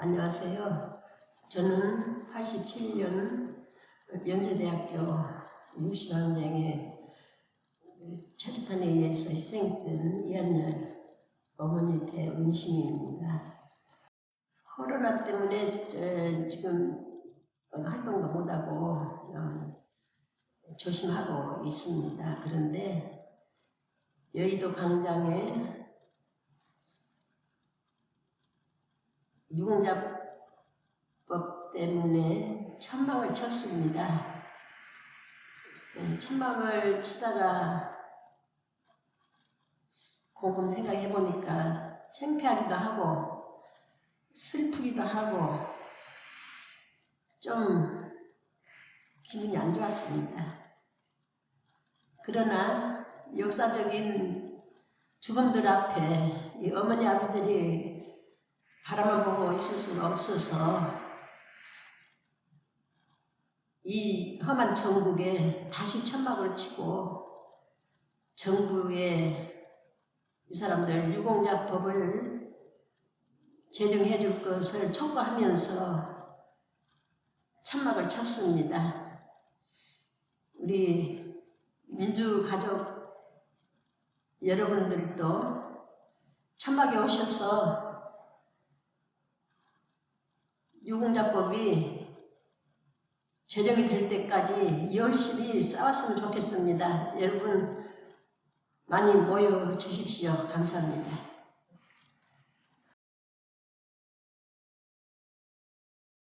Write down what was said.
안녕하세요. 저는 87년 연세대학교 60학년에 체류탄에 의해서 희생된 이한열 어머니 배은심입니다. 코로나 때문에 저- 지금 활동도 못하고 그냥 조심하고 있습니다. 그런데 여의도 광장에 유공자법 때문에 천막을 쳤습니다. 네, 천막을 치다가 곰곰 생각해 보니까 창피하기도 하고 슬프기도 하고 좀 기분이 안 좋았습니다. 그러나 역사적인 죽음들 앞에 이 어머니 아버들이 바라만 보고 있을 수가 없어서 이 험한 전국에 다시 천막을 치고 정부에 이 사람들 유공자법을 제정해 줄 것을 촉구하면서 천막을 쳤습니다. 우리 민주가족 여러분들도 천막에 오셔서 유공자법이 제정이 될 때까지 열심히 싸웠으면 좋겠습니다. 여러분 많이 모여 주십시오. 감사합니다.